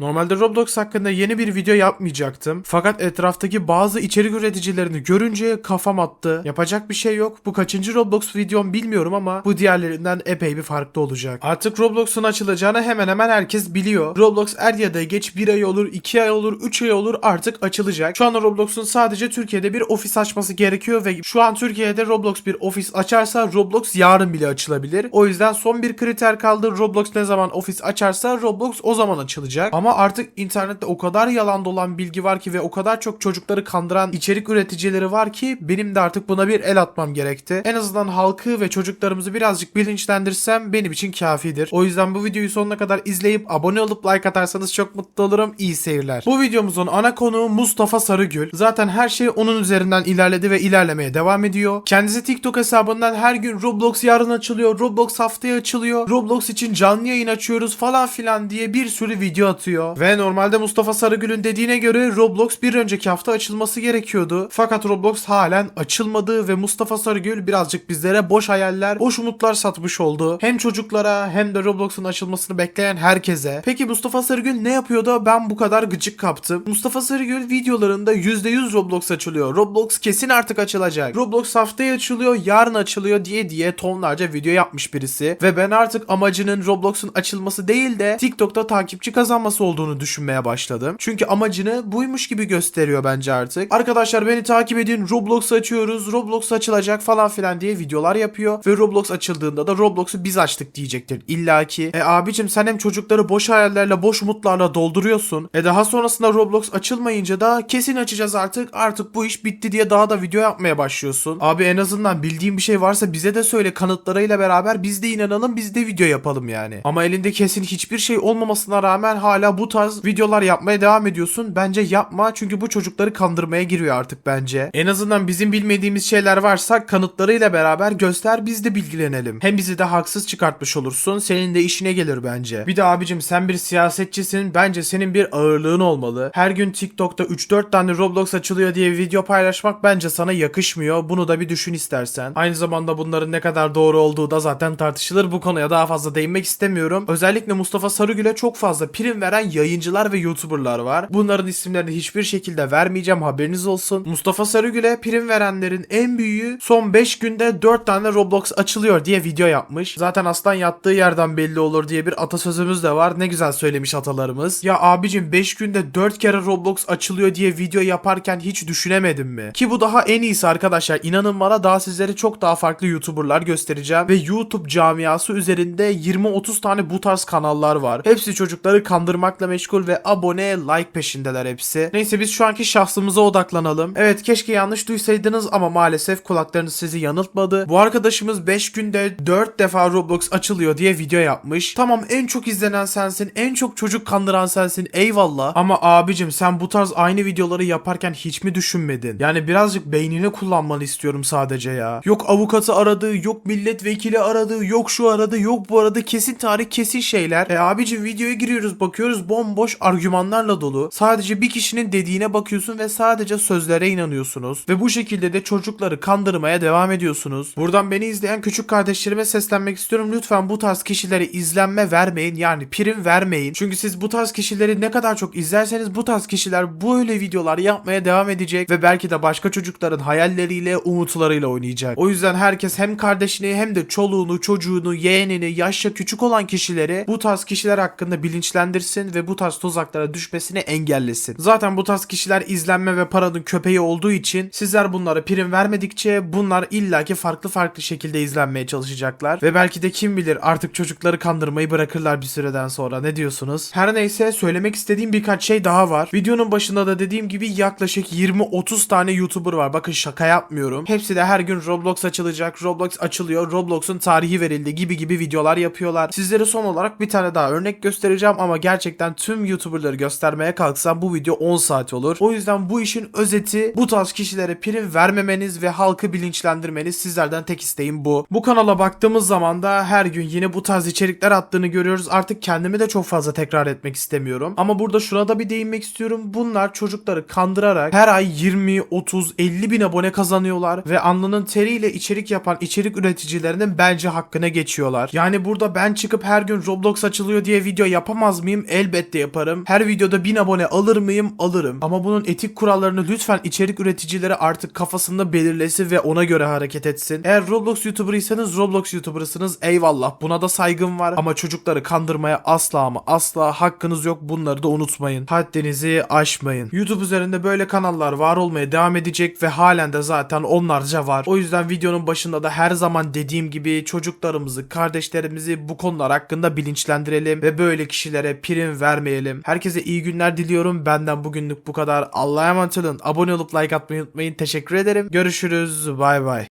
Normalde Roblox hakkında yeni bir video yapmayacaktım. Fakat etraftaki bazı içerik üreticilerini görünce kafam attı. Yapacak bir şey yok. Bu kaçıncı Roblox videom bilmiyorum ama bu diğerlerinden epey bir farklı olacak. Artık Roblox'un açılacağını hemen hemen herkes biliyor. Roblox er ya da geç 1 ay olur, 2 ay olur, 3 ay olur artık açılacak. Şu anda Roblox'un sadece Türkiye'de bir ofis açması gerekiyor ve şu an Türkiye'de Roblox bir ofis açarsa Roblox yarın bile açılabilir. O yüzden son bir kriter kaldı. Roblox ne zaman ofis açarsa Roblox o zaman açılacak. Ama artık internette o kadar yalan dolan bilgi var ki ve o kadar çok çocukları kandıran içerik üreticileri var ki benim de artık buna bir el atmam gerekti. En azından halkı ve çocuklarımızı birazcık bilinçlendirsem benim için kafidir. O yüzden bu videoyu sonuna kadar izleyip abone olup like atarsanız çok mutlu olurum. İyi seyirler. Bu videomuzun ana konuğu Mustafa Sarıgül. Zaten her şey onun üzerinden ilerledi ve ilerlemeye devam ediyor. Kendisi TikTok hesabından her gün Roblox yarın açılıyor, Roblox haftaya açılıyor, Roblox için canlı yayın açıyoruz falan filan diye bir sürü video atıyor. Ve normalde Mustafa Sarıgül'ün dediğine göre Roblox bir önceki hafta açılması gerekiyordu. Fakat Roblox halen açılmadı ve Mustafa Sarıgül birazcık bizlere boş hayaller, boş umutlar satmış oldu. Hem çocuklara hem de Roblox'un açılmasını bekleyen herkese. Peki Mustafa Sarıgül ne yapıyor da ben bu kadar gıcık kaptım? Mustafa Sarıgül videolarında %100 Roblox açılıyor. Roblox kesin artık açılacak. Roblox haftaya açılıyor, yarın açılıyor diye diye tonlarca video yapmış birisi. Ve ben artık amacının Roblox'un açılması değil de TikTok'ta takipçi kazanması olduğunu düşünmeye başladım. Çünkü amacını buymuş gibi gösteriyor bence artık. Arkadaşlar beni takip edin, Roblox açıyoruz, Roblox açılacak falan filan diye videolar yapıyor. Ve Roblox açıldığında da Roblox'u biz açtık diyecektir. İlla ki. E abicim sen hem çocukları boş hayallerle, boş umutlarla dolduruyorsun. E daha sonrasında Roblox açılmayınca da kesin açacağız artık. Artık bu iş bitti diye daha da video yapmaya başlıyorsun. Abi en azından bildiğin bir şey varsa bize de söyle kanıtlarıyla beraber biz de inanalım biz de video yapalım yani. Ama elinde kesin hiçbir şey olmamasına rağmen hala bu tarz videolar yapmaya devam ediyorsun. Bence yapma çünkü bu çocukları kandırmaya giriyor artık bence. En azından bizim bilmediğimiz şeyler varsa kanıtlarıyla beraber göster biz de bilgilenelim. Hem bizi de haksız çıkartmış olursun. Senin de işine gelir bence. Bir de abicim sen bir siyasetçisin. Bence senin bir ağırlığın olmalı. Her gün TikTok'ta 3-4 tane Roblox açılıyor diye video paylaşmak bence sana yakışmıyor. Bunu da bir düşün istersen. Aynı zamanda bunların ne kadar doğru olduğu da zaten tartışılır. Bu konuya daha fazla değinmek istemiyorum. Özellikle Mustafa Sarıgül'e çok fazla prim veren yayıncılar ve YouTuber'lar var. Bunların isimlerini hiçbir şekilde vermeyeceğim haberiniz olsun. Mustafa Sarıgül'e prim verenlerin en büyüğü son 5 günde 4 tane Roblox açılıyor diye video yapmış. Zaten aslan yattığı yerden belli olur diye bir atasözümüz de var. Ne güzel söylemiş atalarımız. Ya abicim 5 günde 4 kere Roblox açılıyor diye video yaparken hiç düşünemedim mi? Ki bu daha en iyisi arkadaşlar. İnanın bana daha sizlere çok daha farklı YouTuber'lar göstereceğim. Ve YouTube camiası üzerinde 20-30 tane bu tarz kanallar var. Hepsi çocukları kandırmakla meşgul ve abone, like peşindeler hepsi. Neyse biz şu anki şahsımıza odaklanalım. Evet keşke yanlış duysaydınız ama maalesef kulaklarınız sizi yanıltmadı. Bu arkadaşımız 5 günde 4 defa Roblox açılıyor diye video yapmış. Tamam en çok izlenen sensin, en çok çocuk kandıran sensin eyvallah. Ama abicim sen bu tarz aynı videoları yaparken hiç mi düşünmedin? Yani birazcık beynini kullanmanı istiyorum sadece ya. Yok avukatı aradı, yok milletvekili aradı, yok şu aradı, yok bu aradı. Kesin tarih, kesin şeyler. E abicim videoya giriyoruz bakıyoruz bomboş argümanlarla dolu. Sadece bir kişinin dediğine bakıyorsun ve sadece sözlere inanıyorsunuz. Ve bu şekilde de çocukları kandırmaya devam ediyorsunuz. Buradan beni izleyen küçük kardeşlerime seslenmek istiyorum. Lütfen bu tarz kişilere izlenme vermeyin. Yani prim vermeyin. Çünkü siz bu tarz kişileri ne kadar çok izlerseniz bu tarz kişiler böyle videolar yapmaya devam edecek ve belki de başka çocukların hayalleriyle, umutlarıyla oynayacak. O yüzden herkes hem kardeşini hem de çoluğunu, çocuğunu, yeğenini, yaşça küçük olan kişileri bu tarz kişiler hakkında bilinçlendirsin ve bu tarz tuzaklara düşmesini engellesin. Zaten bu tarz kişiler izlenme ve paranın köpeği olduğu için sizler bunlara prim vermedikçe bunlar illaki farklı farklı şekilde izlenmeye çalışacaklar ve belki de kim bilir artık çocukları kandırmayı bırakırlar bir süreden sonra. Ne diyorsunuz? Her neyse söylemek istediğim birkaç şey daha var. Videonun başında da dediğim gibi yaklaşık 20-30 tane YouTuber var. Bakın şaka yapmıyorum. Hepsi de her gün Roblox açılacak. Roblox açılıyor. Roblox'un tarihi verildi gibi gibi videolar yapıyorlar. Sizlere son olarak bir tane daha örnek göstereceğim ama gerçekten tüm YouTuber'ları göstermeye kalksam bu video 10 saat olur. O yüzden bu işin özeti bu tarz kişilere prim vermemeniz ve halkı bilinçlendirmeniz sizlerden tek isteğim bu. Bu kanala baktığımız zaman da her gün yine bu tarz içerikler attığını görüyoruz. Artık kendimi de çok fazla tekrar etmek istemiyorum. Ama burada şuna da bir değinmek istiyorum. Bunlar çocukları kandırarak her ay 20, 30, 50 bin abone kazanıyorlar ve alnının teriyle içerik yapan içerik üreticilerinin bence hakkına geçiyorlar. Yani burada ben çıkıp her gün Roblox açılıyor diye video yapamaz mıyım? Elbette yaparım. Her videoda 1000 abone alır mıyım? Alırım. Ama bunun etik kurallarını lütfen içerik üreticileri artık kafasında belirlesin ve ona göre hareket etsin. Eğer Roblox YouTuber'ıysanız Roblox YouTuber'ısınız eyvallah. Buna da saygım var. Ama çocukları kandırmaya asla ama asla hakkınız yok. Bunları da unutmayın. Haddinizi aşmayın. YouTube üzerinde böyle kanallar var olmaya devam edecek ve halen de zaten onlarca var. O yüzden videonun başında da her zaman dediğim gibi çocuklarımızı, kardeşlerimizi bu konular hakkında bilinçlendirelim ve böyle kişilere prim vermeyelim. Herkese iyi günler diliyorum. Benden bugünlük bu kadar. Allah'a emanet olun. Abone olup like atmayı unutmayın. Teşekkür ederim. Görüşürüz. Bay bay.